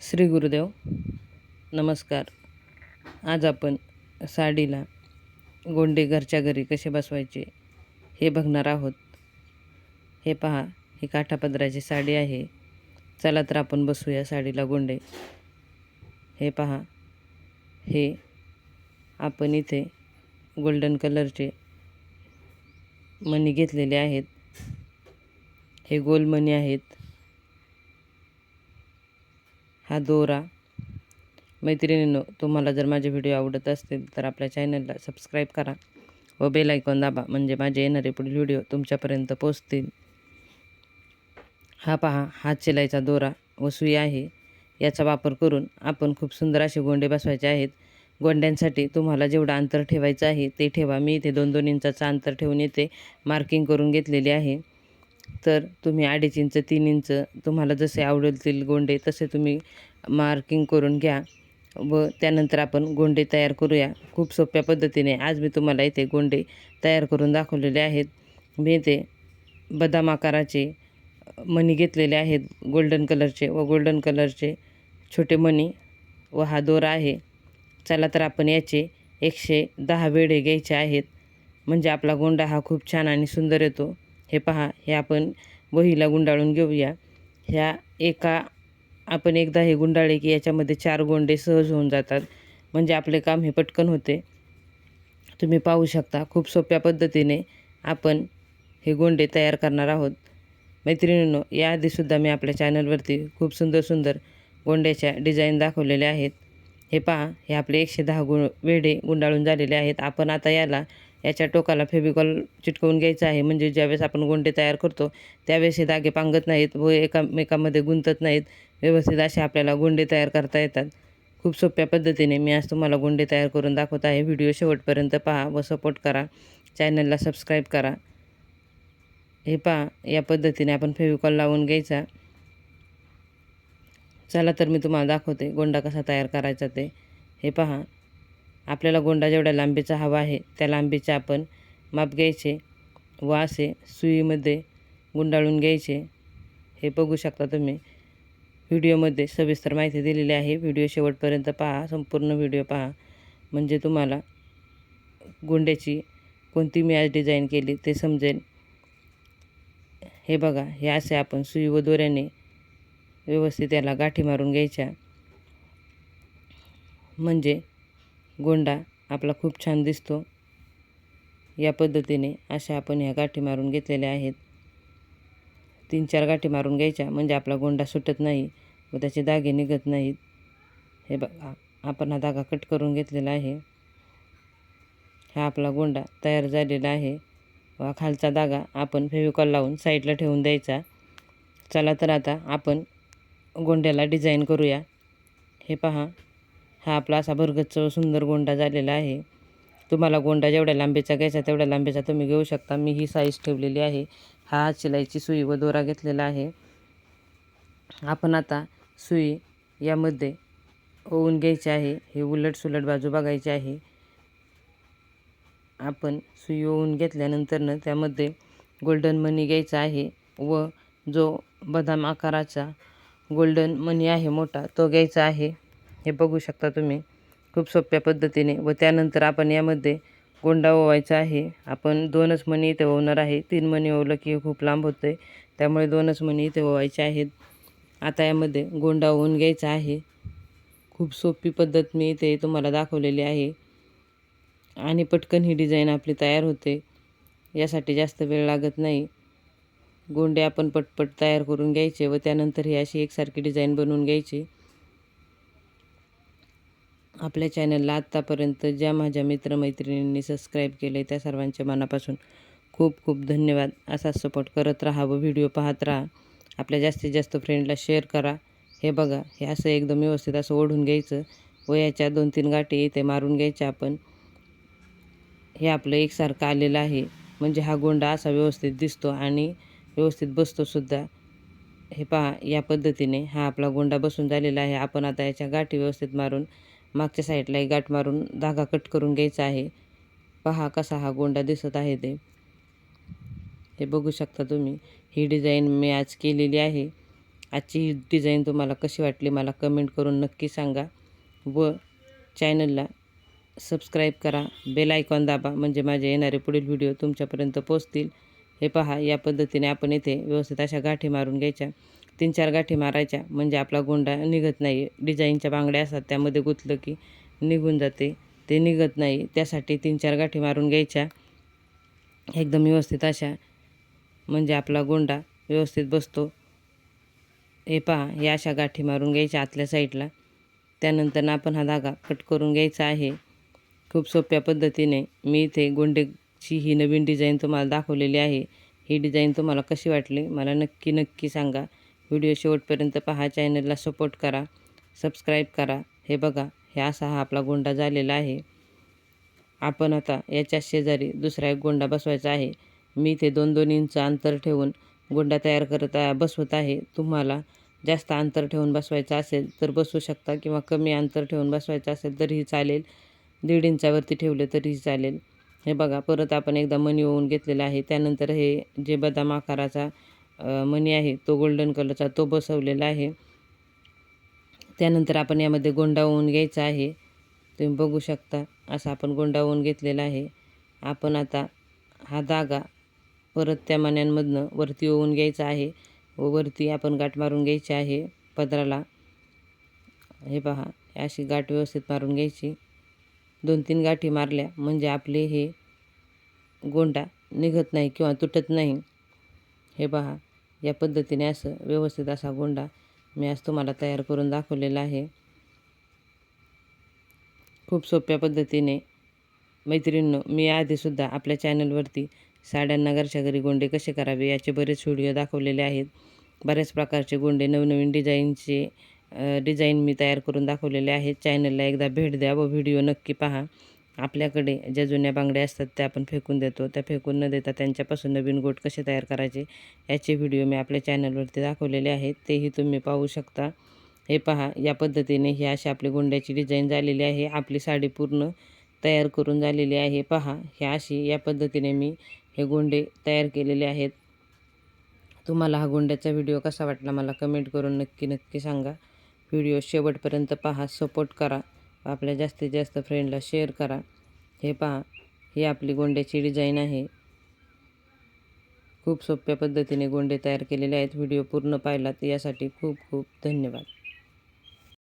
श्री गुरुदेव नमस्कार. आज आपण साडीला गोंडे घरच्या घरी कसे बसवायचे हे बघणार आहोत. हे पहा ही काठापदराची साडी आहे. चला तर आपण बसूया साडीला गोंडे. हे पहा हे आपण इथे गोल्डन कलरचे मणी घेतलेले आहेत. हे गोल मणी आहेत. हा दोरा. मैत्रिणींनो तुम्हाला जर माझे व्हिडिओ आवडत असतील तर आपल्या चॅनलला सबस्क्राईब करा व बेल आयकॉन दाबा म्हणजे माझे येणारे पुढील व्हिडिओ तुमच्यापर्यंत पोचतील हा पहा हात शिलाईचा दोरा व सुई आहे. याचा वापर करून आपण खूप सुंदर असे गोंडे बसवायचे आहेत. गोंड्यांसाठी तुम्हाला जेवढं अंतर ठेवायचं आहे ते ठेवा. मी इथे दोन दोन इंचाचं अंतर ठेवून येते मार्किंग करून घेतलेली आहे. तर तुम्ही अडीच इंच तीन इंच तुम्हाला जसे आवडतील गोंडे तसे तुम्ही मार्किंग करून घ्या व त्यानंतर आपण गोंडे तयार करूया. खूप सोप्या पद्धतीने आज मी तुम्हाला इथे गोंडे तयार करून दाखवलेले आहेत. मी इथे बदाम आकाराचे मणी घेतलेले आहेत गोल्डन कलरचे व गोल्डन कलरचे छोटे मणी व हा दोरा आहे. चला तर आपण याचे एकशे दहा वेढे घ्यायचे आहेत. म्हणजे आपला गोंडा हा खूप छान आणि सुंदर येतो. हे पहा हे आपण वहीला गुंडाळून घेऊया. ह्या एका आपण एकदा हे गुंडाळे की याच्यामध्ये चार गोंडे सहज होऊन जातात. म्हणजे आपले काम हे पटकन होते. तुम्ही पाहू शकता खूप सोप्या पद्धतीने आपण हे गोंडे तयार करणार आहोत. मैत्रिणींनो याआधीसुद्धा मी आपल्या चॅनलवरती खूप सुंदर सुंदर गोंड्याच्या डिझाईन दाखवलेल्या आहेत. हे पहा हे आपले एकशे दहा गु वेढे गुंडाळून झालेले आहेत. आपण आता याला याच्या टोकाला फेविकॉल चिटकवून घ्यायचं आहे. म्हणजे ज्यावेळेस आपण गोंडे तयार करतो त्यावेळेस हे दागे पांगत नाहीत व एकामेकामध्ये गुंतत नाहीत. व्यवस्थित असे आपल्याला गोंडे तयार करता येतात. खूप सोप्या पद्धतीने मी आज तुम्हाला गोंडे तयार करून दाखवत आहे. व्हिडिओ शेवटपर्यंत पहा व सपोर्ट करा. चॅनलला सबस्क्राईब करा. हे पहा या पद्धतीने आपण फेविकॉल लावून घ्यायचा. चला तर मी तुम्हाला दाखवते गोंडा कसा तयार करायचा ते. हे पहा आपल्याला गोंडा जेवढ्या लांबीचा हवा आहे त्या लांबीचे आपण माप घ्यायचे व असे सुईमध्ये गुंडाळून घ्यायचे. हे बघू शकता तुम्ही. व्हिडिओमध्ये सविस्तर माहिती दिलेली आहे. व्हिडिओ शेवटपर्यंत पहा. संपूर्ण व्हिडिओ पहा. म्हणजे तुम्हाला गोंड्याची कोणती मी आज डिझाईन केली ते समजेल. हे बघा. हे असे आपण सुई व दोऱ्याने व्यवस्थित याला गाठी मारून घ्यायच्या. म्हणजे गोंडा आपला खूप छान दिसतो. या पद्धतीने अशा आपण ह्या गाठी मारून घेतलेल्या आहेत. तीन चार गाठी मारून घ्यायच्या म्हणजे आपला गोंडा सुटत नाही व त्याचे धागे निघत नाहीत. हे बघा आपण हा धागा कट करून घेतलेला आहे. हा आपला गोंडा तयार झालेला आहे. व खालचा धागा आपण फेविकॉल लावून साईडला ठेवून द्यायचा. चला तर आता आपण गोंड्याला डिझाईन करूया. हे पहा हा आपला असा भरगच्च सुंदर गोंडा झालेला आहे. तुम्हाला गोंडा जेवढ्या लांबीचा घ्यायचा तेवढ्या लांबीचा तुम्ही घेऊ शकता. मी ही साईज ठेवलेली आहे. हा शिलाईची सुई व दोरा घेतलेला आहे. आपण आता सुई यामध्ये ओवून घ्यायची आहे. हे उलट सुलट बाजू बघायची आहे. आपण सुई ओवून घेतल्यानंतरनं त्यामध्ये गोल्डन मनी घ्यायचा आहे व जो बदाम आकाराचा गोल्डन मनी आहे मोठा तो घ्यायचा आहे. हे बघू शकता तुम्ही. खूप सोप्या पद्धतीने व त्यानंतर आपण यामध्ये गोंडा ओवायचा आहे. आपण दोनच मणी इथे ओवणार आहे. तीन मणी ओवलं की खूप लांब होतं आहे त्यामुळे दोनच मणी इथे ओवायचे आहेत. आता यामध्ये गोंडा ओवून घ्यायचा आहे. खूप सोपी पद्धत मी इथे तुम्हाला दाखवलेली आहे. आणि पटकन ही डिझाईन आपली तयार होते. यासाठी जास्त वेळ लागत नाही. गोंडे आपण पटपट तयार करून घ्यायचे व त्यानंतर ही अशी एकसारखी डिझाईन बनवून घ्यायची. आपल्या चॅनलला आत्तापर्यंत ज्या माझ्या मित्रमैत्रिणींनी सबस्क्राईब केले त्या सर्वांच्या मनापासून खूप खूप धन्यवाद. असाच सपोर्ट करत राहा व व्हिडिओ पाहत राहा. आपल्या जास्तीत जास्त फ्रेंडला शेअर करा. हे बघा हे असं एकदम व्यवस्थित असं ओढून घ्यायचं व याच्या दोन तीन गाठी इथे मारून घ्यायच्या आपण. हे आपलं एकसारखं आलेलं आहे. म्हणजे हा गोंडा असा व्यवस्थित दिसतो आणि व्यवस्थित बसतोसुद्धा हे पहा या पद्धतीने हा आपला गोंडा बसून झालेला आहे. आपण आता याच्या गाठी व्यवस्थित मारून मागच्या साईडला एक गाठ मारून धागा कट करून घ्यायचा आहे. पहा कसा हा गोंडा दिसत आहे ते. हे बघू शकता तुम्ही. ही डिझाईन मी आज केलेली आहे. आजची ही डिझाईन तुम्हाला कशी वाटली मला कमेंट करून नक्की सांगा व चॅनलला सबस्क्राईब करा. बेल आयकॉन दाबा म्हणजे माझे येणारे पुढील व्हिडिओ तुमच्यापर्यंत पोचतील हे पहा या पद्धतीने आपण इथे व्यवस्थित अशा गाठी मारून घ्यायच्या. तीन चार गाठी मारायच्या. म्हणजे आपला गोंडा निघत नाही. डिझाईनच्या बांगड्या असतात त्यामध्ये गुंतलं की निघून जाते. ते निघत नाही. त्यासाठी तीन चार गाठी मारून घ्यायच्या. एकदम व्यवस्थित अशा. म्हणजे आपला गोंडा व्यवस्थित बसतो. हे पहा या अशा गाठी मारून घ्यायच्या आतल्या साईडला. त्यानंतर आपण हा धागा कट करून घ्यायचा आहे. खूप सोप्या पद्धतीने. मी इथे गोंडेची ही नवीन डिझाईन तुम्हाला दाखवलेली आहे. ही डिझाईन तुम्हाला कशी वाटली? मला नक्की नक्की सांगा. व्हिडिओ शेवटपर्यंत पहा चॅनलला सपोर्ट करा सबस्क्राईब करा. हे बघा हे असा हा आपला गोंडा झालेला आहे. आपण आता याच्या शेजारी दुसरा एक गोंडा बसवायचा आहे. मी इथे दोन दोन इंच अंतर ठेवून गोंडा तयार करत बसवत आहे. तुम्हाला जास्त अंतर ठेवून बसवायचं असेल तर बसवू शकता किंवा कमी अंतर ठेवून बसवायचं असेल तरीही चालेल. दीड इंचावरती ठेवले तरीही चालेल. हे बघा परत आपण एकदा मणी ओवून घेतलेलं आहे. त्यानंतर हे जे बदाम आकाराचा मणी आहे तो गोल्डन कलरचा तो बसवलेला आहे. त्यानंतर आपण यामध्ये गोंडावून घ्यायचा आहे. तुम्ही बघू शकता असा आपण गोंडावून घेतलेला आहे. आपण आता हा धागा परत त्या मण्यांमधनं वरती ओवून घ्यायचा आहे व वरती आपण गाठ मारून घ्यायची आहे पदराला. हे पहा अशी गाठ व्यवस्थित मारून घ्यायची. दोन तीन गाठी मारल्या म्हणजे आपले हे गोंडा निघत नाही किंवा तुटत नाही. हे पहा या पद्धतीने असं व्यवस्थित असा गोंडा मी आज तुम्हाला तयार करून दाखवलेला आहे. खूप सोप्या पद्धतीने मैत्रिणींनो मी आधीसुद्धा आपल्या चॅनलवरती साड्यांना घरच्या घरी गोंडे कसे करावे याचे बरेच व्हिडिओ दाखवलेले आहेत. बऱ्याच प्रकारचे गोंडे नवनवीन डिझाईनचे डिझाईन मी तयार करून दाखवलेले आहेत. चॅनलला एकदा भेट द्या व व्हिडिओ नक्की पहा. आपल्याकडे ज्या जुन्या बांगड्या असतात त्या आपण फेकून देतो. त्या फेकून न देता त्यांच्यापासून नवीन गोट कसे तयार करायचे याचे व्हिडिओ मी आपल्या चॅनलवरती दाखवलेले आहेत. तेही तुम्ही पाहू शकता. हे पहा या पद्धतीने ही अशी आपली गोंड्याची डिझाईन झालेली आहे. आपली साडी पूर्ण तयार करून झालेली आहे. पहा ह्या अशी या पद्धतीने मी हे गोंडे तयार केलेले आहेत. तुम्हाला हा गोंड्याचा व्हिडिओ कसा वाटला मला कमेंट करून नक्की नक्की सांगा. व्हिडिओ शेवटपर्यंत पहा सपोर्ट करा. आपल्या जास्तीत जास्त फ्रेंडला शेअर करा. हे पहा ही आपली गोंड्याची डिझाईन आहे. खूप सोप्या पद्धतीने गोंडे तयार केलेले आहेत. व्हिडिओ पूर्ण पाहिलात. यासाठी खूप खूप धन्यवाद.